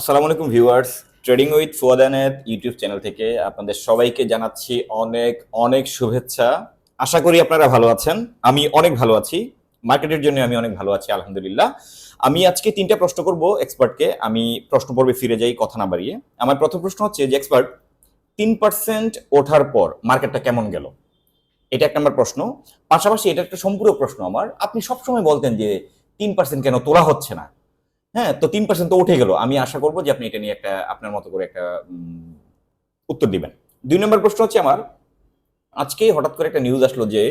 আসসালামু আলাইকুম viewers trading with ফুয়াদানের ইউটিউব চ্যানেল থেকে আপনাদের সবাইকে জানাচ্ছি অনেক অনেক শুভেচ্ছা। আশা করি আপনারা ভালো আছেন, আমি অনেক ভালো আছি। মার্কেটের জন্য আমি অনেক ভালো আছি, আলহামদুলিল্লাহ। আমি আজকে তিনটা প্রশ্ন করব এক্সপার্টকে আমি প্রশ্ন পর্বে ফিরে যাই কথা না বাড়িয়ে। আমার প্রথম প্রশ্ন হচ্ছে যে এক্সপার্ট তিন পার্সেন্ট ওঠার পর মার্কেটটা কেমন গেল? এটা এক নম্বর প্রশ্ন। পাশাপাশি এটা একটা সম্পূর্ণ প্রশ্ন আমার। আপনি সবসময় বলতেন যে, তিন পার্সেন্ট কেন তোলা হচ্ছে না? হ্যাঁ তো তিন পার্সেন্ট তো উঠে গেল। আমি আশা করব যে আপনি এটা নিয়ে একটা আপনার মতো করে একটা উত্তর দিবেন। দুই নম্বর প্রশ্ন হচ্ছে আমার আজকে হঠাৎ করে একটা নিউজ আসলো যে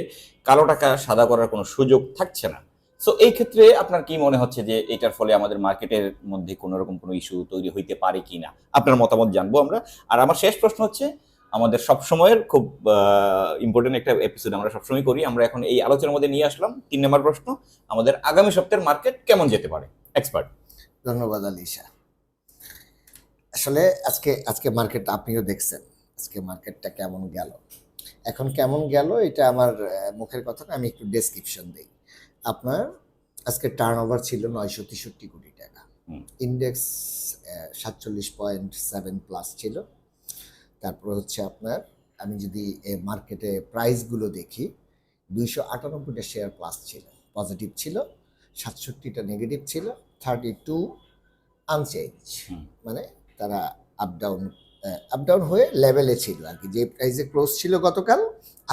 কালো টাকা সাদা করার কোনো সুযোগ থাকছে না। সো এই ক্ষেত্রে আপনার কি মনে হচ্ছে যে এটার ফলে আমাদের মার্কেটের মধ্যে কোনো রকম কোনো ইস্যু তৈরি হইতে পারে কি না? আপনার মতামত জানব আমরা। আর আমার শেষ প্রশ্ন হচ্ছে, আমাদের সবসময়ের খুব ইম্পর্টেন্ট একটা এপিসোড আমরা সবসময় করি। আমরা এখন এই আলোচনার মধ্যে নিয়ে আসলাম। তিন নম্বর প্রশ্ন, আমাদের আগামী সপ্তাহের মার্কেট কেমন যেতে পারে? এক্সপার্ট ধন্যবাদ আলিশা। আসলে আজকে আজকে মার্কেট আপনিও দেখছেন। আজকে মার্কেটটা কেমন গেল? এখন কেমন গেল এটা আমার মুখের কথা না আমি একটু ডেসক্রিপশন দিই। আপনার আজকে টার্ন ওভার ছিল নয়শো তেষট্টি কোটি টাকা। ইন্ডেক্স সাতচল্লিশ পয়েন্ট সেভেন প্লাস ছিল। তারপর হচ্ছে আপনার আমি যদি মার্কেটে প্রাইসগুলো দেখি দুইশো আটানব্বইটা শেয়ার প্লাস ছিল। পজিটিভ ছিল সাতষট্টিটা নেগেটিভ ছিল। থার্টি টু আনচেঞ্জ মানে তারা আপ ডাউন আপ ডাউন হয়ে লেভেলে ছিল আর কি। যে প্রাইসে ক্লোজ ছিল গতকাল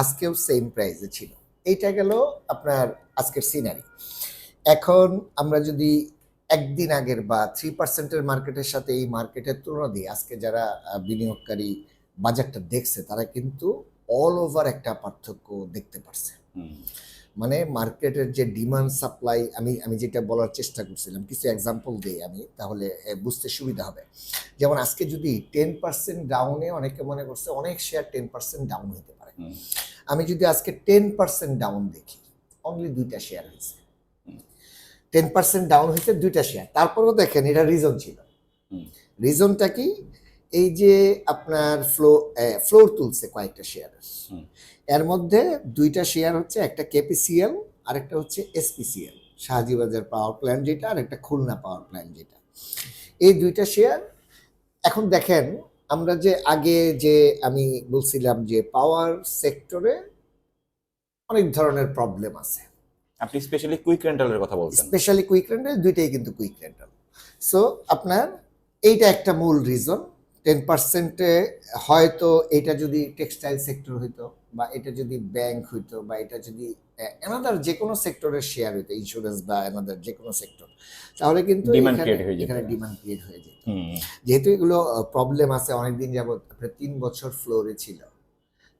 আজকেও সেম প্রাইসে ছিল। এইটা গেল আপনার আজকের সিনারি এখন আমরা যদি একদিন আগের বা থ্রি পার্সেন্টের মার্কেটের সাথে এই মার্কেটের তুলনা দিই আজকে যারা বিনিয়োগকারী বাজারটা দেখছে তারা কিন্তু অল ওভার একটা পার্থক্য দেখতে পারছে। মানে মার্কেটের যে ডিমান্ড সাপ্লাই আমি আমি যেটা বলার চেষ্টা করছিলাম কিছু এক্সাম্পল দিই আমি তাহলে বুঝতে সুবিধা হবে। যেমন আজকে যদি টেন পার্সেন্ট ডাউনে অনেকে মনে করছে অনেক শেয়ার টেন পার্সেন্ট ডাউন হতে পারে। আমি যদি আজকে টেন পার্সেন্ট ডাউন দেখি অনলি দুইটা শেয়ার হয়েছে টেন পার্সেন্ট ডাউন হয়েছে দুইটা শেয়ার তারপরেও দেখেন এটা রিজন ছিল। রিজনটা কি? এই যে আপনার ফ্লো ফ্লোর তুলছে কয়েকটা শেয়ার হুম। এর মধ্যে দুইটা শেয়ার হচ্ছে একটা কেপিসিএল আর একটা হচ্ছে এসপিসিএল শাহজিবাজার পাওয়ার প্ল্যান্ট যেটা আর একটা খুলনা পাওয়ার প্ল্যান্ট যেটা। এই দুইটা শেয়ার এখন দেখেন আমরা যে আগে যে আমি বলছিলাম যে পাওয়ার সেক্টরে অনেক ধরনের প্রবলেম আছে। আপনি স্পেশালি কুইক রেন্টালের কথা বলছেন। স্পেশালি কুইক রেন্টাল দুইটাই কিন্তু কুইক রেন্টাল সো আপনার এইটা একটা মূল রিজন টেন পার্সেন্টে হয়তো এটা যদি টেক্সটাইল সেক্টর হইতো বা এটা যদি ব্যাংক হইতো বা এটা যদি এনাদার যে কোনো সেক্টরের শেয়ার হইতো ইন্স্যুরেন্স বা এনাদার যে কোনো সেক্টর তাহলে কিন্তু এখানে- ডিমান্ড ক্রিয়েট হয়ে যেত। যেহেতু এগুলো প্রবলেম আছে অনেকদিন যাবত আপনার তিন বছর ফ্লোরে ছিল।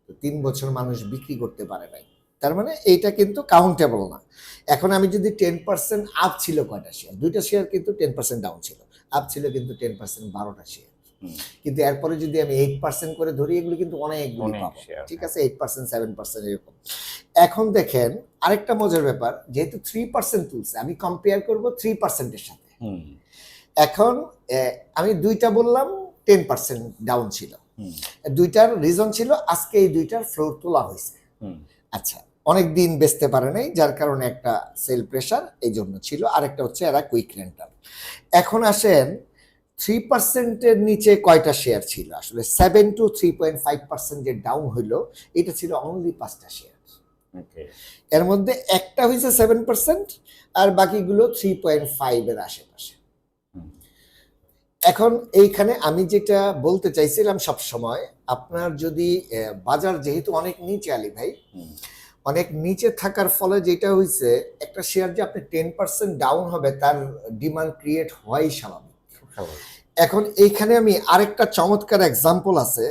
তো তিন বছর মানুষ বিক্রি করতে পারে নাই। তার মানে এইটা কিন্তু কাউন্টেবল না। এখন আমি যদি টেন পার্সেন্ট আপ ছিল কয়টা শেয়ার দুইটা শেয়ার কিন্তু টেন পার্সেন্ট ডাউন ছিল। আপ ছিল কিন্তু টেন পার্সেন্ট বারোটা শেয়ার। কিন্তু এরপরে যদি আমি এইট পার্সেন্ট করে ধরি এগুলো কিন্তু অনেক ঠিক আছে? এইট পার্সেন্ট সেভেন পার্সেন্ট এরকম। এখন দেখেন আরেকটা মজার ব্যাপার যেহেতু থ্রি পার্সেন্ট তুলছে আমি কম্পেয়ার করব থ্রি পার্সেন্টের সাথে। এখন আমি দুইটা বললাম টেন পার্সেন্ট ডাউন ছিল। দুইটার রিজন ছিল আজকে এই দুইটার ফ্লোর তোলা হয়েছে। হুম, আচ্ছা অনেক দিন বেচতে পারে নাই যার কারণে একটা সেল প্রেশার এই জন্য ছিল। আরেকটা হচ্ছে এরা কুইক রেন্টাল এখন আসেন থ্রি পার্সেন্টের নিচে কয়টা শেয়ার ছিল? আসলে seven two three point five percent যে ডাউন হইল এটা ছিল অনলি পাঁচটা শেয়ার এর মধ্যে একটা হয়েছে সেভেন পার্সেন্ট আর বাকিগুলো থ্রি পয়েন্ট ফাইভের আশেপাশে। এখন এইখানে আমি যেটা বলতে চাইছিলাম সব সময় আপনার যদি বাজার যেহেতু অনেক নিচে আলী ভাই অনেক নিচে থাকার ফলে যেটা হয়েছে একটা শেয়ার যে আপনি টেন পার্সেন্ট ডাউন হবে তার ডিমান্ড ক্রিয়েট হওয়াই স্বাভাবিক। এখন এইখানে আমি আরেকটা চমৎকার এক্সাম্পল আছে।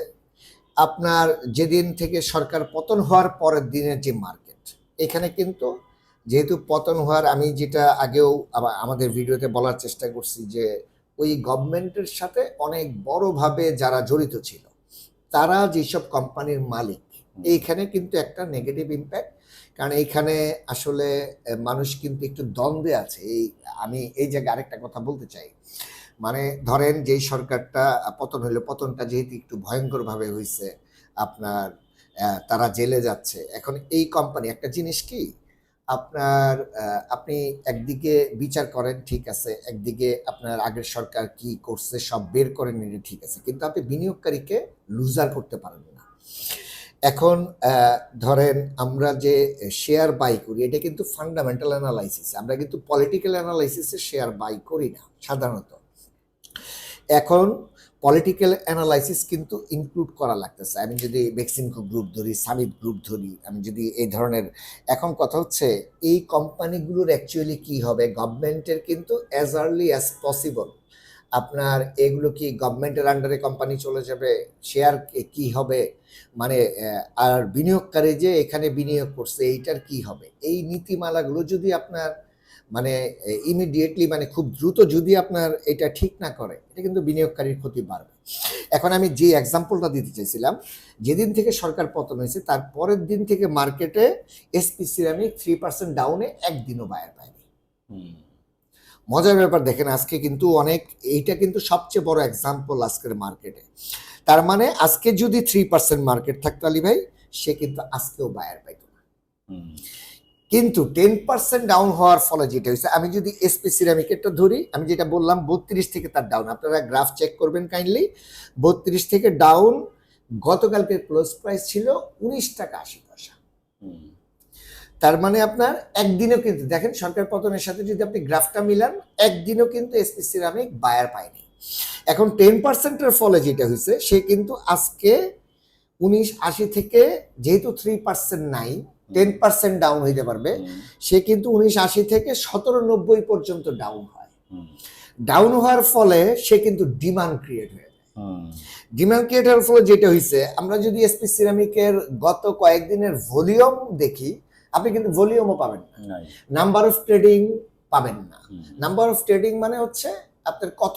আপনার যেদিন থেকে সরকার পতন হওয়ার পরের দিনের যে মার্কেট এখানে কিন্তু যেহেতু পতন হওয়ার আমি যেটা আগেও আমাদের ভিডিওতে বলার চেষ্টা করছি যে ওই গভর্নমেন্টের সাথে অনেক বড়ভাবে যারা জড়িত ছিল তারা যেসব কোম্পানির মালিক এইখানে কিন্তু একটা নেগেটিভ ইম্প্যাক্ট কারণ এইখানে আসলে মানুষ কিন্তু একটু দ্বন্দ্বে আছে। এই আমি এই জায়গায় আরেকটা কথা বলতে চাই। মানে ধরেন যেই সরকারটা, পতন হইল, পতনটা যেহেতু একটু ভয়ঙ্করভাবে হয়েছে আপনার তারা জেলে যাচ্ছে। এখন এই কোম্পানি একটা জিনিস কি? আপনার আপনি একদিকে বিচার করেন, ঠিক আছে, একদিকে আপনার আগের সরকার কি করছে, সব বের করে নিলে ঠিক আছে। কিন্তু আপনি বিনিয়োগকারীকে লুজার করতে পারেন না। এখন ধরেন আমরা যে শেয়ার বাই করি, এটা কিন্তু ফান্ডামেন্টাল অ্যানালাইসিস আমরা কিন্তু পলিটিক্যাল অ্যানালাইসিসে শেয়ার বাই করি না, সাধারণত। এখন পলিটিক্যাল অ্যানালাইসিস কিন্তু ইনক্লুড করা লাগতেছে। আমি যদি বেক্সিমকো গ্রুপ ধরি সামিট গ্রুপ ধরি, আমি যদি এই ধরনের, এখন কথা হচ্ছে এই কোম্পানিগুলোর অ্যাকচুয়ালি কি হবে? গভর্নমেন্টের কিন্তু অ্যাজ আর্লি অ্যাজ পসিবল আপনার এগুলো কি গভর্নমেন্টের আন্ডারে কোম্পানি চলে যাবে? শেয়ার কি হবে? মানে আর বিনিয়োগকারী যে এখানে বিনিয়োগ করছে, এইটার কি হবে? এই নীতিমালাগুলো যদি আপনার মানে ইমিডিয়েটলি মানে খুব দ্রুত যদি আপনার এটা ঠিক না করে এটা কিন্তু বিনিয়োগকারীর ক্ষতি বাড়বে। এখন আমি যে এক্সাম্পলটা দিতে চাইছিলাম যেদিন থেকে সরকার পতন হয়েছে তার পরের দিন থেকে মার্কেটে এসপি সিরামিক থ্রি পার্সেন্ট ডাউনে একদিনও বায়ার পায়নি হুম, মজার ব্যাপার দেখেন আজকে কিন্তু অনেক এইটা কিন্তু সবচেয়ে বড় এক্সাম্পল আজকের মার্কেটে তার মানে আজকে যদি থ্রি পার্সেন্ট মার্কেট থাকতো আলী ভাই সে কিন্তু আজকেও বায়ার পাইতো না। কিন্তু টেন পার্সেন্ট ডাউন হওয়ার ফলে যেটা হয়েছে আমি যদি এসপি সিরামিকেরটা ধরি আমি যেটা বললাম বত্রিশ থেকে তার ডাউন আপনারা গ্রাফ চেক করবেন কাইন্ডলি বত্রিশ থেকে ডাউন গতকালকের ক্লোজ প্রাইস ছিল উনিশ টাকা আশি পয়সা। তার মানে আপনার একদিনও কিন্তু দেখেন সরকার পতনের সাথে যদি আপনি গ্রাফটা মিলান একদিনও কিন্তু এসপি সিরামিক বায়ার পায়নি। এখন টেন পার্সেন্টের ফলে যেটা হয়েছে সে কিন্তু আজকে উনিশ আশি থেকে যেহেতু থ্রি পার্সেন্ট নাই টেন পার্সেন্ট ডাউন হইতে পারবে। সে কিন্তু উনিশ আশি থেকে সতেরো নব্বই পর্যন্ত ডাউন হয়। ডাউন হওয়ার ফলে সে কিন্তু ডিমান্ড ক্রিয়েট হয়ে যায়। ডিমান্ড ক্রিয়েট হওয়ার ফলে যেটা হয়েছে আমরা যদি এসপি সিরামিকের গত কয়েকদিনের ভলিউম দেখি আপনি কিন্তু ভলিউমও পাবেন না। নাম্বার অফ ট্রেডিং পাবেন না। নাম্বার অফ ট্রেডিং মানে হচ্ছে আপনার কত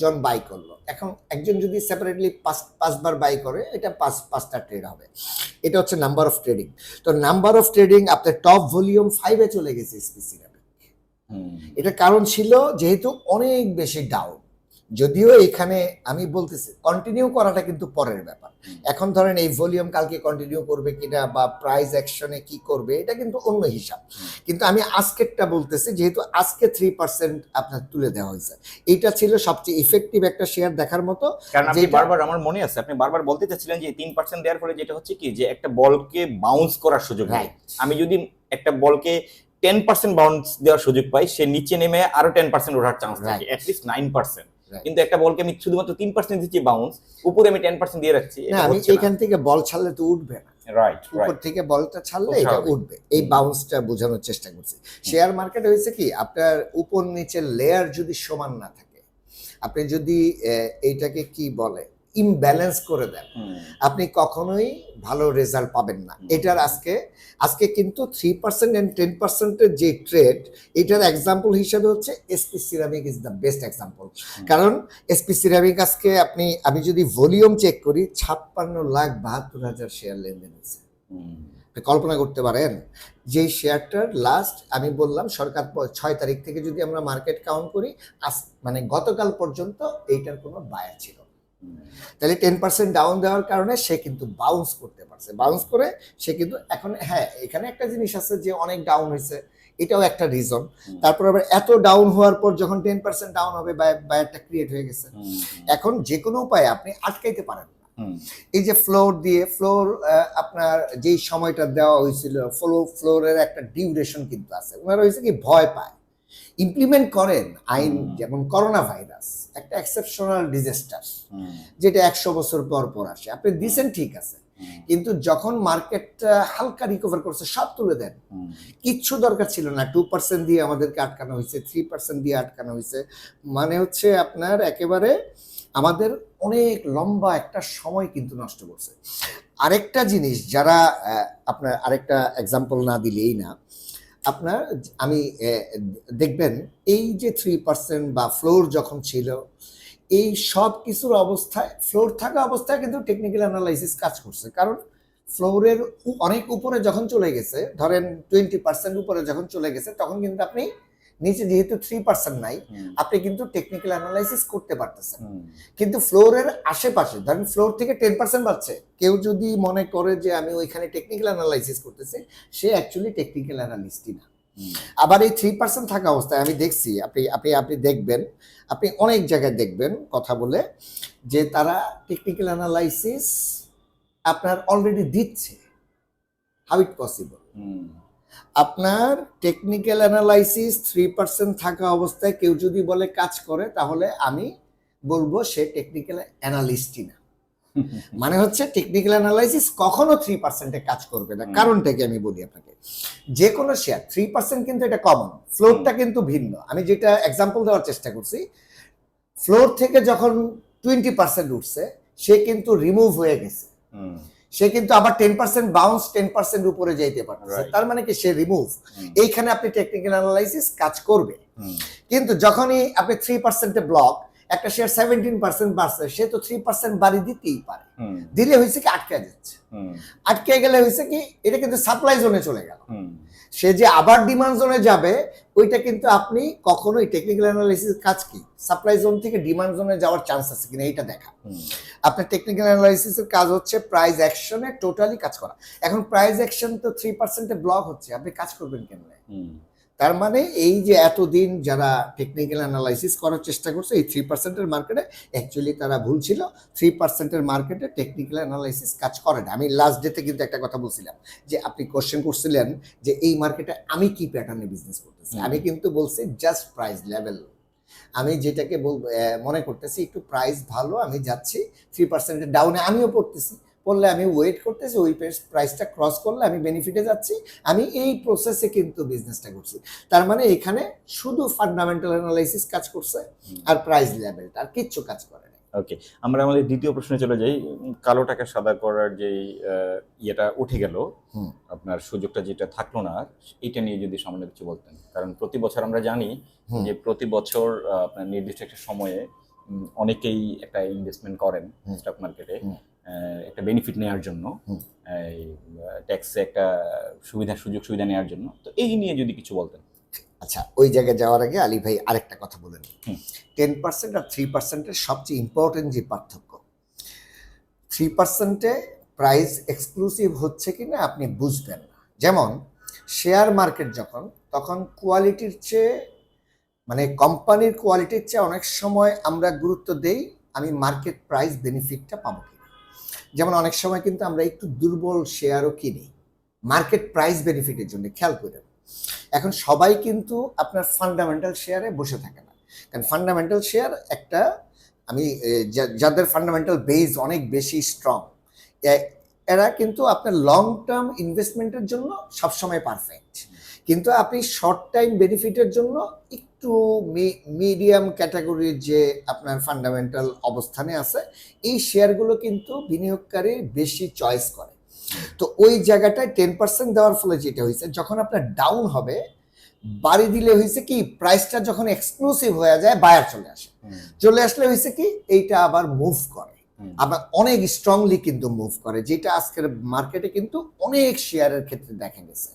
জন বাই করল? এখন একজন যদি সেপারেটলি পাঁচ পাঁচবার বাই করে এটা পাঁচ পাঁচটা ট্রেড হবে। এটা হচ্ছে নাম্বার অফ ট্রেডিং তো নাম্বার অফ ট্রেডিং আপনার টপ ভলিউম ফাইভে চলে গেছে স্পেসি এটা কারণ ছিল যেহেতু অনেক বেশি ডাউন যদিও এখানে আমি বলতেছি কন্টিনিউ করাটা কিন্তু পরের ব্যাপার এখন ধরেন এই ভলিউম কালকে কন্টিনিউ করবে কিনা বা প্রাইস অ্যাকশনে কি করবে এটা কিন্তু অন্য হিসাব কিন্তু আমি আজকেরটা বলতেছি যেহেতু আজকে থ্রি পার্সেন্ট আপনার তুলে দেওয়া হয়েছে এটা ছিল সবচেয়ে ইফেক্টিভ একটা শেয়ার দেখার মতো কারণ আপনি বারবার আমার মনে আছে আপনি বারবার বলতে চাচ্ছিলেন যে তিন পার্সেন্ট দেওয়ার ফলে যেটা হচ্ছে কি যে একটা বলকে বাউন্স করার সুযোগ নেই Right. আমি যদি একটা বলকে টেন পার্সেন্ট বাউন্স দেওয়ার সুযোগ পাই সে নিচে নেমে আরও টেন পার্সেন্ট ওঠার চান্স থাকে. At least nine percent. কিন্তু একটা বলকে আমি শুধুমাত্র তিন পার্সেন্ট দিচ্ছি বাউন্স উপরে আমি টেন পার্সেন্ট দিয়ে রাখছি না আমি এখান থেকে বল ছাড়লে তো উঠবে না। রাইট উপর থেকে বলটা ছাড়লে এটা উঠবে। এই বাউন্সটা বোঝানোর চেষ্টা করছি। শেয়ার মার্কেট হয়েছে কি আপনার উপর নিচের লেয়ার যদি সমান না থাকে আপনি যদি এইটাকে কি বলে? ইমব্যালেন্স করে দেন। আপনি কখনোই ভালো রেজাল্ট পাবেন না। এটার আজকে আজকে কিন্তু থ্রি পার্সেন্ট অ্যান্ড টেন পার্সেন্টের যে ট্রেড এটার এক্সাম্পল হিসেবে হচ্ছে SP ceramic is the best example কারণ এসপি সিরামিক আজকে আপনি আমি যদি ভলিউম চেক করি ছাপ্পান্ন লাখ বাহাত্তর হাজার শেয়ার লেনদেন হয়েছে। কল্পনা করতে পারেন যে শেয়ারটার লাস্ট আমি বললাম সরকার ছয় তারিখ থেকে যদি আমরা মার্কেট কাউন্ট করি আজ মানে গতকাল পর্যন্ত এইটার কোনো বায়ার ছিল। তাহলে টেন পার্সেন্ট ডাউন দেওয়ার কারণে সে কিন্তু বাউন্স করতে পারছে। বাউন্স করে সে কিন্তু এখন হ্যাঁ এখানে একটা জিনিস আছে যে অনেক ডাউন হয়েছে এটাও একটা রিজন তারপর আবার এত ডাউন হওয়ার পর যখন টেন পার্সেন্ট ডাউন হবে বায়ারটা ক্রিয়েট হয়ে গেছে। এখন যে কোনো উপায়ে আপনি আটকাইতে পারেন না। এই যে ফ্লোর দিয়ে ফ্লোর আপনার যেই সময়টা দেওয়া হয়েছিল ফ্লো ফ্লোরের একটা ডিউরেশন কিন্তু আছে। ওনারা হয়েছে কি ভয় পায়। ইমপ্লিমেন্ট করেন আইন যেমন করোনা ভাইরাস একটা এক্সেপশনাল ডিজাস্টার যেটা একশো বছর পর পর আসে। আপনি দিচ্ছেন ঠিক আছে কিন্তু যখন মার্কেটটা হালকা রিকভার করছে সব তুলে দেন। কিচ্ছু দরকার ছিল না। টু পার্সেন্ট দিয়ে আমাদেরকে আটকানো হয়েছে থ্রি পার্সেন্ট দিয়ে আটকানো হয়েছে। মানে হচ্ছে আপনার একেবারে আমাদের অনেক লম্বা একটা সময় কিন্তু নষ্ট করছে। আরেকটা জিনিস যারা আপনার আরেকটা এক্সাম্পল না দিলেই না আপনার, আমি দেখবেন এই যে থ্রি পার্সেন্ট বা ফ্লোর যখন ছিল, এই সব কিছুর অবস্থায় ফ্লোর থাকা অবস্থায় কিন্তু টেকনিক্যাল অ্যানালাইসিস কাজ করছে। কারণ ফ্লোরের অনেক উপরে যখন চলে গেছে, ধরেন টোয়েন্টি পার্সেন্ট উপরে যখন চলে গেছে, তখন কিন্তু আপনি নিচে যেহেতু থ্রি পার্সেন্ট নাই আপনি কিন্তু টেকনিক্যাল অ্যানালাইসিস করতে পারতেছেন। কিন্তু ফ্লোরের আশেপাশে ধরেন ফ্লোর থেকে টেন পার্সেন্ট বাড়ছে কেউ যদি মনে করে যে আমি ওইখানে টেকনিক্যাল অ্যানালাইসিস করতেছি সে অ্যাকচুয়ালি টেকনিক্যাল অ্যানালিস্টই না। আবার এই থ্রি পার্সেন্ট থাকা অবস্থায় আমি দেখছি আপনি আপনি আপনি দেখবেন আপনি অনেক জায়গায় দেখবেন কথা বলে যে তারা টেকনিক্যাল অ্যানালাইসিস আপনার অলরেডি দিচ্ছে। হাউ ইট পসিবল আপনার টেকনিক্যাল অ্যানালাইসিস থ্রি পার্সেন্ট থাকা অবস্থায় কেউ যদি বলে কাজ করে তাহলে আমি বলব সে টেকনিক্যাল অ্যানালিস্টই না। মানে হচ্ছে টেকনিক্যাল অ্যানালাইসিস কখনো থ্রি পার্সেন্টে কাজ করবে না। কারণটা কি আমি বলি আপনাকে যে কোনো শেয়ার থ্রি পার্সেন্ট কিন্তু এটা কমন ফ্লোরটা কিন্তু ভিন্ন। আমি যেটা এক্সাম্পল দেওয়ার চেষ্টা করছি ফ্লোর থেকে যখন টোয়েন্টি পার্সেন্ট উঠছে সে কিন্তু রিমুভ হয়ে গেছে। সে কিন্তু আবার ten percent bounce ten percent উপরে যাইতে পারতেছে। তার মানে কি? সে রিমুভ এইখানে আপনি টেকনিক্যাল অ্যানালাইসিস কাজ করবে। কিন্তু যখনই আপনি থ্রি পার্সেন্টে ব্লক একটা শেয়ার সেভেন্টিন পার্সেন্ট বাড়ছে সে তো থ্রি পার্সেন্ট বাড়ি দিতেই পারে। দিলে হয়েছে কি? আটকে যাচ্ছে। আটকে গেলে হয়েছে কি? এটা কিন্তু সাপ্লাই জোনে চলে গেল। সে যে আবার ডিমান্ড জোনে যাবে ওইটা কিন্তু আপনি কখনোই টেকনিক্যাল অ্যানালাইসিস কাজ কি? সাপ্লাই জোন থেকে ডিমান্ড জোনে যাওয়ার চান্স আছে কিনা এইটা দেখা। আপনার টেকনিক্যাল অ্যানালাইসিসের কাজ হচ্ছে প্রাইস অ্যাকশনে টোটালি কাজ করা। এখন প্রাইস অ্যাকশন তো থ্রি পার্সেন্টে ব্লক হচ্ছে আপনি কাজ করবেন কেন তার মানে এই যে এতদিন যারা টেকনিক্যাল অ্যানালাইসিস করার চেষ্টা করছে এই থ্রি পার্সেন্টের মার্কেটে অ্যাকচুয়ালি তারা ভুল ছিল। থ্রি পার্সেন্টের মার্কেটে টেকনিক্যাল অ্যানালাইসিস কাজ করে না। আমি লাস্ট ডেতে কিন্তু একটা কথা বলছিলাম যে আপনি কোশ্চেন করছিলেন যে এই মার্কেটে আমি কি প্যাটার্নে বিজনেস করতেছি? আমি কিন্তু বলছি জাস্ট প্রাইস লেভেল আমি যেটাকে বল মনে করতেছি একটু প্রাইস ভালো আমি যাচ্ছি থ্রি পার্সেন্টের ডাউনে আমিও পড়তেছি। পড়লে আমি ওয়েট করতেছি ওই প্রাইসটা ক্রস করলে আমি বেনিফিটে যাচ্ছি আমি এই প্রসেসে কিন্তু বিজনেসটা করছি। তার মানে এখানে শুধু ফান্ডামেন্টাল অ্যানালাইসিস কাজ করছে আর প্রাইস লেভেলটা আর কিচ্ছু কাজ করে না ওকে আমরা আমাদের দ্বিতীয় প্রশ্নে চলে যাই। কালো টাকা সাদা করার যে ইয়েটা উঠে গেল আপনার সুযোগটা যেটা থাকল না এটা নিয়ে যদি সামান্য কিছু বলতেন। কারণ প্রতি বছর আমরা জানি যে প্রতি বছর আপনার নির্দিষ্ট একটা সময়ে অনেকেই একটা ইনভেস্টমেন্ট করেন স্টক মার্কেটে। একটা বেনিফিট নেওয়ার জন্য এই ট্যাক্সে একটা সুবিধা সুযোগ সুবিধা নেওয়ার জন্য। তো এই নিয়ে যদি কিছু বলতেন। আচ্ছা ওই জায়গায় যাওয়ার আগে আলী ভাই আরেকটা কথা বলে নিই। টেন পার্সেন্ট আর থ্রি পার্সেন্টের সবচেয়ে ইম্পর্টেন্ট যে পার্থক্য থ্রি পার্সেন্টে প্রাইস এক্সক্লুসিভ হচ্ছে কি না আপনি বুঝবেন না। যেমন শেয়ার মার্কেট যখন তখন কোয়ালিটির চেয়ে মানে কোম্পানির কোয়ালিটির চেয়ে অনেক সময় আমরা গুরুত্ব দেই আমি মার্কেট প্রাইস বেনিফিটটা পাবো যেমন অনেক সময় কিন্তু আমরা একটু দুর্বল শেয়ারও কিনি। মার্কেট প্রাইস বেনিফিটের জন্য, খেয়াল করেন। এখন সবাই কিন্তু আপনার ফান্ডামেন্টাল শেয়ারে বসে থাকে না। কারণ ফান্ডামেন্টাল শেয়ার একটা, আমি যাদের ফান্ডামেন্টাল বেস অনেক বেশি স্ট্রং এরা কিন্তু আপনার লং টার্ম ইনভেস্টমেন্টের জন্য সবসময় পারফেক্ট কিন্তু আপনি শর্ট টাইম বেনিফিটের জন্য একটু মিডিয়াম ক্যাটাগরির যে আপনার ফান্ডামেন্টাল অবস্থানে আছে এই শেয়ারগুলো কিন্তু বিনিয়োগকারী বেশি চয়েস করে। তো ওই জায়গাটায় টেন পার্সেন্ট দেওয়ার ফলে যেটা হয়েছে যখন আপনার ডাউন হবে বাড়ি দিলে হয়েছে কি প্রাইসটা যখন এক্সক্লুসিভ হয়ে যায় বায়ার চলে আসে। চলে আসলে হয়েছে কি এইটা আবার মুভ করে। আবার অনেক স্ট্রংলি কিন্তু মুভ করে যেটা আজকের মার্কেটে কিন্তু অনেক শেয়ারের ক্ষেত্রে দেখা গেছে।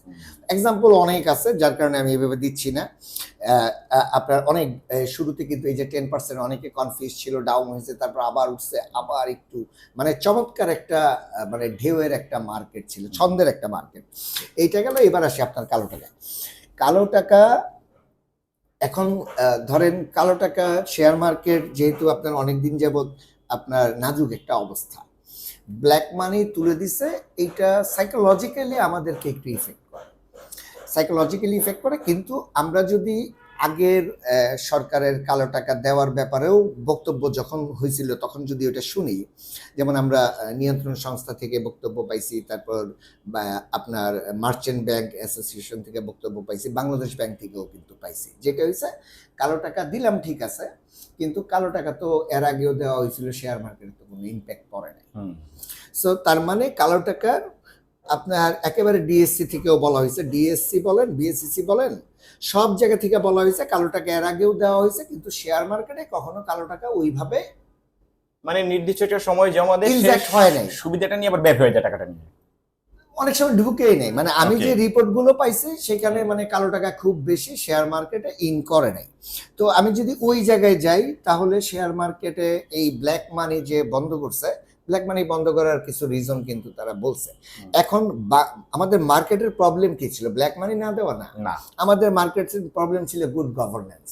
এক্সাম্পল অনেক আছে যার কারণে আমি এভাবে দিচ্ছি না। আপনার অনেক শুরুতে কিন্তু এই যে টেন পার্সেন্ট অনেকে কনফিউজ ছিল ডাউন হয়েছে তারপর আবার উঠছে আবার একটু মানে চমৎকার একটা মানে ঢেউয়ের একটা মার্কেট ছিল ছন্দের একটা মার্কেট এইটা গেল এবার আসি আপনার কালো টাকা। কালো টাকা এখন ধরেন কালো টাকা শেয়ার মার্কেট যেহেতু আপনার অনেক দিন যাবৎ আপনার নাজুক একটা অবস্থা। ব্ল্যাক মানি তুলে দিছে, এইটা সাইকোলজিক্যালি আমাদেরকে একটু ইফেক্ট করে। সাইকোলজিক্যালি ইফেক্ট করে, কিন্তু আমরা যদি আগের সরকারের কালো টাকা দেওয়ার ব্যাপারেও বক্তব্য যখন হয়েছিল তখন যদি ওটা শুনি, যেমন আমরা নিয়ন্ত্রণ সংস্থা থেকে বক্তব্য পাইছি, তারপর আপনার মার্চেন্ট ব্যাংক অ্যাসোসিয়েশন থেকে বক্তব্য পাইছি, বাংলাদেশ ব্যাংক থেকেও কিন্তু পাইছি। যেটা হয়েছে কালো টাকা দিলাম ঠিক আছে কিন্তু কালো টাকা তো এর আগেও দেওয়া হয়েছিল শেয়ার মার্কেটে তো কোনো ইম্প্যাক্ট পড়ে নাই। সো তার মানে কালো টাকার আপনার একেবারে ডিএসসি থেকেও বলা হয়েছে। ডিএসসি বলেন বিএসসিসি বলেন সব জায়গা থেকে বলা হয়েছে কালো টাকা এর আগেও দেওয়া হয়েছে কিন্তু শেয়ার মার্কেটে কখনো কালো টাকা ওইভাবে মানে নির্দিষ্ট একটা সময় জমা দেয় হয় নাই। সুবিধাটা নিয়ে আবার বের হয়ে যায় টাকাটা নিয়ে। অনেক সময় ঢুকেই নেই। মানে আমি যে রিপোর্টগুলো পাইছি সেখানে মানে কালো টাকা খুব বেশি শেয়ার মার্কেটে ইন করে নাই। তো আমি যদি ওই জায়গায় যাই তাহলে শেয়ার মার্কেটে এই ব্ল্যাক মানি যে বন্ধ করছে ব্ল্যাক মানি বন্ধ করার কিছু রিজন কিন্তু তারা বলছে। এখন আমাদের মার্কেটের প্রবলেম কি ছিল? ব্ল্যাক মানি না দেওয়া না? না। আমাদের মার্কেটের প্রবলেম ছিল গুড গভর্নেন্স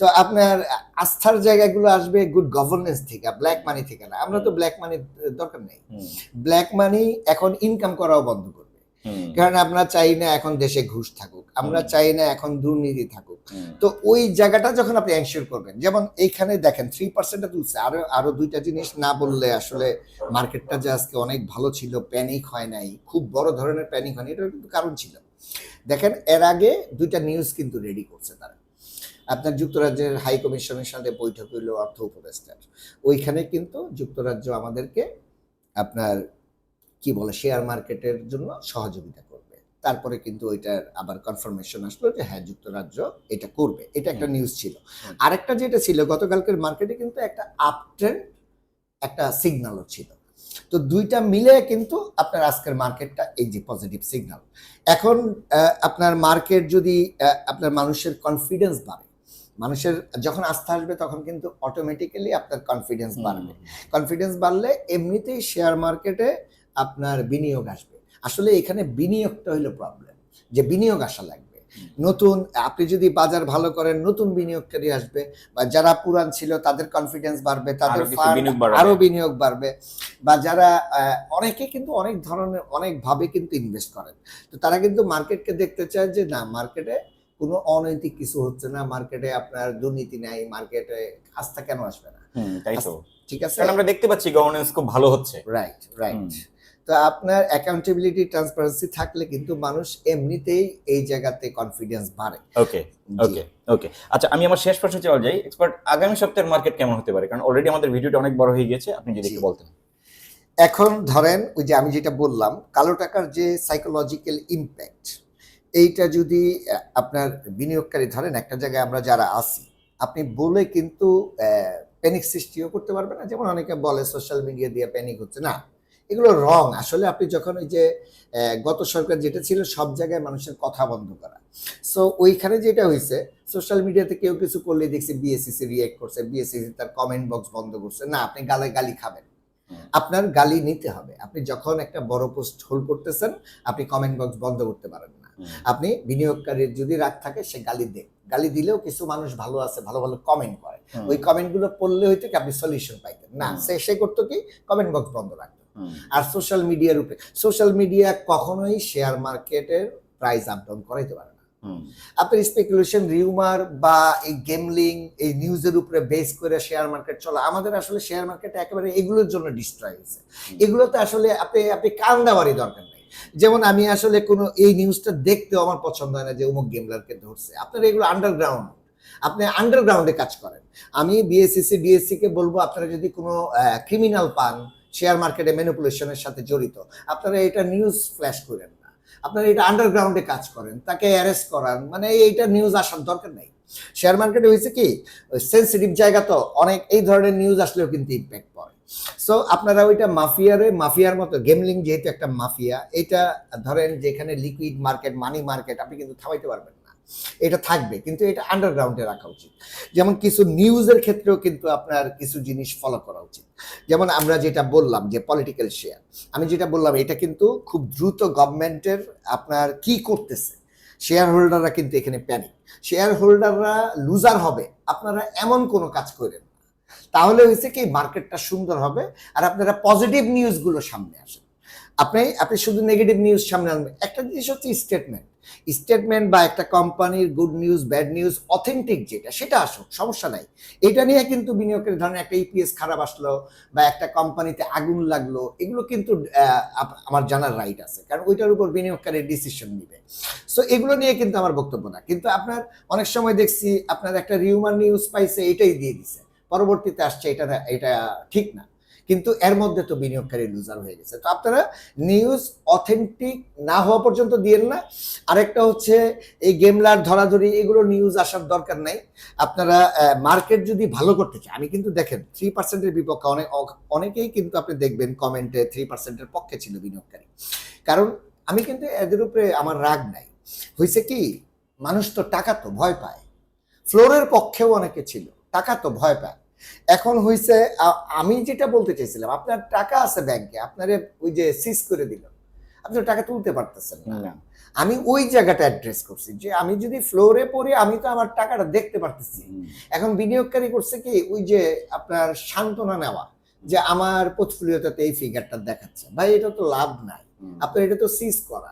তো আপনার আস্থার জায়গাগুলো আসবে গুড গভর্নেন্স থেকে ব্ল্যাক মানি থেকে না। আমরা তো ব্ল্যাক মানির দরকার নেই। ব্ল্যাক মানি এখন ইনকাম করাও বন্ধ করবে। হুম, কারণ আমরা চাই না এখন দেশে ঘুষ থাকুক আমরা চাই না এখন দুর্নীতি থাকুক। তো ওই জায়গাটা যখন আপনি এনশিওর করবেন যেমন এইখানে দেখেন থ্রি পার্সেন্টটা তুলছে আরও আরও দুইটা জিনিস না বললে আসলে মার্কেটটা যে আজকে অনেক ভালো ছিল প্যানিক হয় নাই খুব বড় ধরনের প্যানিক হয়নি এটার কিন্তু কারণ ছিল। দেখেন এর আগে দুইটা নিউজ কিন্তু রেডি করছে তারা। আপনার যুক্তরাজ্যের হাই কমিশনের সাথে বৈঠক হইল অর্থ উপদেষ্টার। ওইখানে কিন্তু যুক্তরাজ্য আমাদেরকে আপনার কি বলে শেয়ার মার্কেটের জন্য সহযোগিতা করবে। তারপরে কিন্তু ওইটার আবার কনফার্মেশন আসলো যে হ্যাঁ যুক্তরাজ্য এটা করবে। এটা একটা নিউজ ছিল। আরেকটা যেটা ছিল গতকালকের মার্কেটে কিন্তু একটা আপ ট্রেন্ড একটা সিগন্যালও ছিল। তো দুইটা মিলে কিন্তু আপনার আজকের মার্কেটটা এই যে পজিটিভ সিগন্যাল এখন আপনার মার্কেট যদি আপনার মানুষের কনফিডেন্স বাড়ে মানুষের যখন আস্থা আসবে তখন কিন্তু অটোমেটিক্যালি আপনার কনফিডেন্স বাড়বে। কনফিডেন্স বাড়লে এমনিতেই শেয়ার মার্কেটে আপনার বিনিয়োগ আসবে। আসলে এখানে বিনিয়োগটা হলো প্রবলেম যে বিনিয়োগ আসা লাগবে। নতুন আপনি যদি বাজার ভালো করেন নতুন বিনিয়োগকারী আসবে বা যারা পুরান ছিল তাদের কনফিডেন্স বাড়বে তাদের আরও বিনিয়োগ বাড়াবে। বা যারা অনেকে কিন্তু অনেক ধরনের অনেক ভাবে কিন্তু ইনভেস্ট করেন। তো তারা কিন্তু মার্কেটকে দেখতে চায় যে না মার্কেটে কোনো অনৈতিক কিছু হচ্ছে না। মার্কেটে আপনার দুর্নীতি নাই মার্কেটে আস্থা কেন আসবে না? তাই তো। ঠিক আছে? আমরা দেখতে পাচ্ছি গভর্নেন্স খুব ভালো হচ্ছে। Right right. তো আপনার অ্যাকাউন্টেবিলিটি ট্রান্সপারেন্সি থাকলে কিন্তু মানুষ এমনিতেই এই জায়গাতে কনফিডেন্স বাড়ে। ওকে ওকে ওকে আচ্ছা আমি আমার শেষ প্রশ্নে চলে যাই। এক্সপার্ট আগামী সপ্তাহের মার্কেট কেমন হতে পারে? কারণ অলরেডি আমাদের ভিডিওটা অনেক বড় হয়ে গেছে আপনি যদি একটু বলতেন। এখন ধরেন ওই যে আমি যেটা বললাম কালো টাকার যে সাইকোলজিক্যাল ইম্প্যাক্ট এইটা যদি আপনার বিনিয়োগকারী ধরেন একটা জায়গায় আমরা যারা আছি আপনি বলে কিন্তু প্যানিক সৃষ্টিও করতে পারবেন না। যেমন অনেকে বলে সোশ্যাল মিডিয়া দিয়ে প্যানিক হচ্ছে। না। এগুলো রং আসলে আপনি যখন ওই যে গত সরকার যেটা ছিল সব জায়গায় মানুষের কথা বন্ধ করা। সো ওইখানে যেটা হয়েছে সোশ্যাল মিডিয়াতে কেউ কিছু করলে দেখছি বিএসসিসি রিয়েক্ট করছে বিএসসিসি তার কমেন্ট বক্স বন্ধ করছে। না আপনি গালে গালি খাবেন। আপনার গালি নিতে হবে। আপনি যখন একটা বড় পোস্ট হোল্ড করতেছেন আপনি কমেন্ট বক্স বন্ধ করতে পারেন না। আপনি বিনিয়োগকারীর যদি রাগ থাকে সে গালি দেয় গালি দিলেও কিছু মানুষ ভালো আছে ভালো ভালো কমেন্ট করে। ওই কমেন্টগুলো পড়লে হইতে কি আপনি সলিউশন পাইতেন। না সে সে করতো কি কমেন্ট বক্স বন্ধ রাখতো। হুম, আর সোশ্যাল মিডিয়ার উপরে সোশ্যাল মিডিয়া কখনোই শেয়ার মার্কেটের প্রাইস আপ ডাউন করাইতে পারে না। আপনার স্পেকুলেশন রিউমার বা এই গেমলিং এই নিউজের উপরে বেস করে শেয়ার মার্কেট চলা আমাদের আসলে শেয়ার মার্কেট একেবারে এগুলোর জন্য ডিস্ট্রয় হয়েছে। এগুলোতে আসলে আপনি আপনি কান দেওয়ারই দরকার নেই। যেমন আমি আসলে কোনো এই নিউজটা দেখতেও আমার পছন্দ হয় না যে অমুক গেমলারকে ধরছে। আপনার এগুলো আন্ডারগ্রাউন্ড আপনি আন্ডারগ্রাউন্ডে কাজ করেন। আমি বিএসসিসি ডিএসসি কে বলব আপনারা যদি কোনো ক্রিমিনাল পান শেয়ার মার্কেটে ম্যানিপুলেশনের সাথে জড়িত। আপনারা এটা নিউজ ফ্ল্যাশ করেন না। আপনারা এটা আন্ডারগ্রাউন্ডে কাজ করেন, তাকে অ্যারেস্ট করান মানে এইটা নিউজ আসার দরকার নেই। শেয়ার মার্কেটে হয়েছে কি সেন্সিটিভ জায়গা তো অনেক, এই ধরনের নিউজ আসলেও কিন্তু ইম্প্যাক্ট পড়ে। সো আপনারা ওইটা মাফিয়ারে, মাফিয়ার মতো গেমলিং যেহেতু একটা মাফিয়া, এটা ধরেন যেখানে লিকুইড মার্কেট মানি মার্কেট আপনি কিন্তু থামাইতে পারবেন এটা থাকবে, কিন্তু এটা আন্ডারগ্রাউন্ডে রাখা উচিত। যেমন কিছু নিউজের ক্ষেত্রেও কিন্তু আপনার কিছু জিনিস ফলো করা উচিত। যেমন আমরা যেটা বললাম যে পলিটিক্যাল শেয়ার আমি যেটা বললাম, এটা কিন্তু খুব দ্রুত গভর্নমেন্টের আপনার কি করতেছে? শেয়ার হোল্ডাররা কিন্তু এখানে প্যানিক শেয়ার হোল্ডাররা লুজার হবে, আপনারা এমন কোনো কাজ করেন তাহলে হয়েছে কি মার্কেটটা সুন্দর হবে, আর আপনারা পজিটিভ নিউজগুলো সামনে আসেন। আপনি আপনি শুধু নেগেটিভ নিউজ সামনে আনবেন। একটা জিনিস হচ্ছে স্টেটমেন্ট স্টেটমেন্ট বা একটা কোম্পানির good news bad news authentic যেটা, সেটা আসুক, সমস্যা নাই। এটা নিয়ে কিন্তু বিনিয়োগের ধরেন একটা ইপিএস খারাপ আসলো বা একটা কোম্পানিতে আগুন লাগল, এগুলো কিন্তু আমার জানার রাইট আছে, কারণ ওইটার উপর বিনিয়োগকারী ডিসিশন নিবে। সো এগুলো নিয়ে কিন্তু আমার বক্তব্য না। কিন্তু আপনার, অনেক সময় দেখছি আপনার একটা রিউমার নিউজ পাইছে, এটাই দিয়ে দিছে। পরবর্তীতে আসছে, এটা এটা ঠিক না। কিন্তু এর মধ্যে তো বিনিয়োগকারী লুজার হয়ে গেছে। তো আপনারা নিউজ অথেন্টিক না হওয়া পর্যন্ত দিয়েন না। আরেকটা হচ্ছে এই গেমলার ধরাধরি, এগুলো নিউজ আসার দরকার নাই। আপনারা মার্কেট যদি ভালো করতে চায় আমি কিন্তু দেখেন থ্রি পার্সেন্টের বিপক্ষে অনেক অনেকেই কিন্তু আপনি দেখবেন কমেন্টে থ্রি পার্সেন্টের পক্ষে ছিল বিনিয়োগকারী। কারণ আমি কিন্তু এদের উপরে আমার রাগ নাই। হয়েছে কি, মানুষ তো টাকা তো ভয় পায়। ফ্লোরের পক্ষেও অনেকে ছিল, টাকা তো ভয় পায়। এখন হয়েছে আমি যেটা বলতে চাইছিলাম আপনার টাকা আছে ব্যাংকে আপনারে ওই যে সিজ করে দিল। আপনি টাকা তুলতে পারতেছেন না। আমি ওই জায়গাটা অ্যাড্রেস করছি যে আমি যদি ফ্লোরে পড়ি আমি তো আমার টাকাটা দেখতে পারতেছি। এখন বিনিয়োগকারী করছে কি ওই যে আপনার সান্ত্বনা নেওয়া যে আমার পোর্টফোলিওতে এই ফিগারটা দেখাচ্ছে। ভাই এটা তো লাভ নাই। আপনার এটা তো সিজ করা।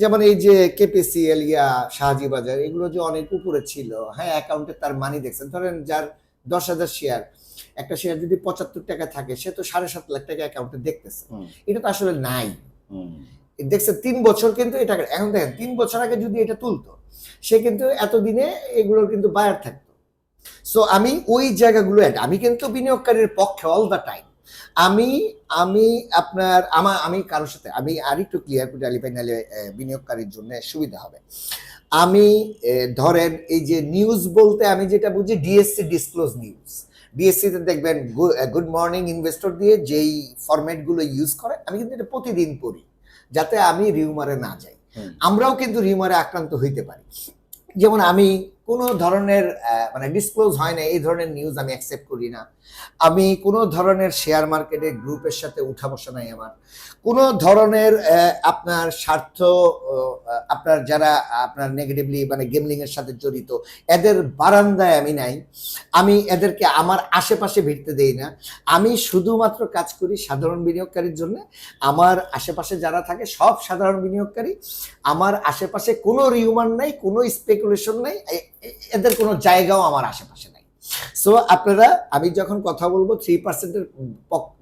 যেমন এই যে কেপিসিএল ইয়া শাহাজি বাজার এগুলো যে অনেক উপরে ছিল হ্যাঁ অ্যাকাউন্টে তার মানি দেখছেন। ধরেন যার দশ হাজার শেয়ার একটা শেয়ার যদি পঁচাত্তর টাকা থাকে সে তো সাড়ে সাত লাখ টাকা অ্যাকাউন্টে দেখতেছে। এটা তো আসলে নাই। দেখছেন তিন বছর কিন্তু এটা এখন দেখেন তিন বছর আগে যদি এটা তুলতো সে কিন্তু এতদিনে এগুলোর কিন্তু বায়ার থাকতো। সো আমি ওই জায়গাগুলো আমি কিন্তু বিনিয়োগকারীর পক্ষে অল দ্য টাইম আমি আমি আপনার আমার আমি কারোর সাথে আমি আরেকটু ক্লিয়ার করে আলিপাই নালে বিনিয়োগকারীর জন্য সুবিধা হবে। আমি ধরেন এই যে নিউজ বলতে আমি যেটা বুঝি ডিএসসি ডিসক্লোজ নিউজ ডিএসসিতে দেখবেন গুড মর্নিং ইনভেস্টর দিয়ে যেই ফরম্যাটগুলো ইউজ করে আমি কিন্তু এটা প্রতিদিন পড়ি যাতে আমি রিউমারে না যাই। আমরাও কিন্তু রিউমারে আক্রান্ত হইতে পারি। যেমন আমি কোনো ধরনের মানে ডিসক্লোজ হয় না, এই ধরনের নিউজ আমি অ্যাকসেপ্ট করি না। আমি কোনো ধরনের শেয়ার মার্কেটে গ্রুপের সাথে উঠা বসা নাই আমার। কোনো ধরনের আপনার স্বার্থ আপনার যারা, আপনার নেগেটিভলি মানে গেমলিং এর সাথে জড়িত, এদের বারান্দায় আমি নাই। আমি এদেরকে আমার আশেপাশে ভিড়তে দেই না। আমি শুধুমাত্র কাজ করি সাধারণ বিনিয়োগকারীর জন্য। আমার আশেপাশে যারা থাকে সব সাধারণ বিনিয়োগকারী। আমার আশেপাশে কোনো রিউমার নাই, কোনো স্পেকুলেশন নাই। এদের কোনো জায়গাও আমার আশেপাশে সো আপনারা আমি যখন কথা বলব থ্রি পার্সেন্টের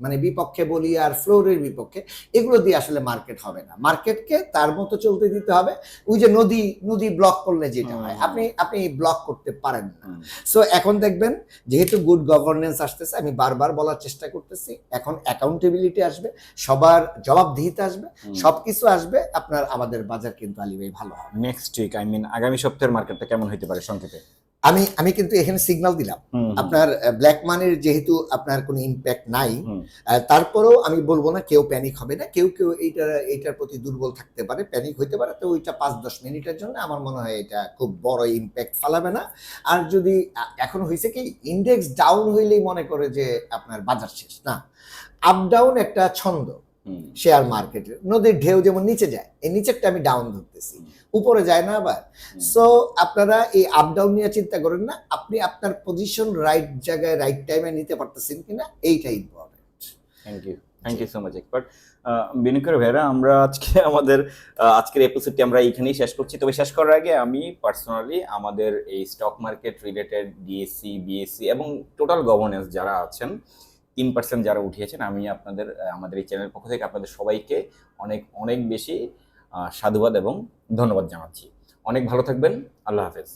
মানে বিপক্ষে বলি আর ফ্লোরের বিপক্ষে এগুলো দিয়ে আসলে মার্কেট হবে না। মার্কেটকে তার মতো চলতে দিতে হবে। ওই যে নদী নদী ব্লক করলে যেটা হয় আপনি আপনি ব্লক করতে পারেন না। সো এখন দেখবেন যেহেতু গুড গভর্নেন্স আসতেছে আমি বারবার বলার চেষ্টা করতেছি এখন অ্যাকাউন্টেবিলিটি আসবে সবার জবাবদিহিতা আসবে। সবকিছু আসবে আপনার আমাদের বাজার কিন্তু আলিবাই ভালো হবে। নেক্সট উইক আই মিন আগামী সপ্তাহের মার্কেটটা কেমন হতে পারে সংক্ষেপে? আমি আমি কিন্তু এখানে সিগন্যাল দিলাম। আপনার ব্ল্যাক মানির যেহেতু আপনার কোনো ইম্প্যাক্ট নাই তারপরেও আমি বলব না কেউ প্যানিক হবে না। কেউ কেউ এইটার এইটার প্রতি দুর্বল থাকতে পারে প্যানিক হইতে পারে। তো ওইটা পাঁচ দশ মিনিটের জন্য আমার মনে হয় এটা খুব বড় ইম্প্যাক্ট ফালাবে না। আর যদি এখন হয়েছে কি ইন্ডেক্স ডাউন হইলেই মনে করে যে আপনার বাজার শেষ না? আপ ডাউন একটা ছন্দ। শেয়ার মার্কেটের নদীর ঢেউ যেমন নিচে যায় এই নিচেরটা আমি ডাউন ধরতেছি। উপরে যায় না আবার। সো আপনারা এই আপ ডাউন নিয়ে চিন্তা করেন না আপনি আপনার পজিশন রাইট জায়গায় রাইট টাইমে নিতে পারতেছেন কিনা এইটাই important thank you thank you so much expert বিনিকর ভাইরা আমরা আজকে আমাদের আজকের এপিসোডটি আমরা এইখানেই শেষ করছি। তবে শেষ করার আগে আমি পার্সোনালি আমাদের এই stock market related DSC BSC এবং টোটাল গভর্নেন্স যারা আছেন তিন পার্সেন্ট যারা উঠিয়েছেন, আমি আপনাদের আমাদের এই চ্যানেলের পক্ষ থেকে আপনাদের সবাইকে অনেক অনেক বেশি সাধুবাদ এবং ধন্যবাদ জানাচ্ছি। অনেক ভালো থাকবেন, আল্লাহ হাফেজ।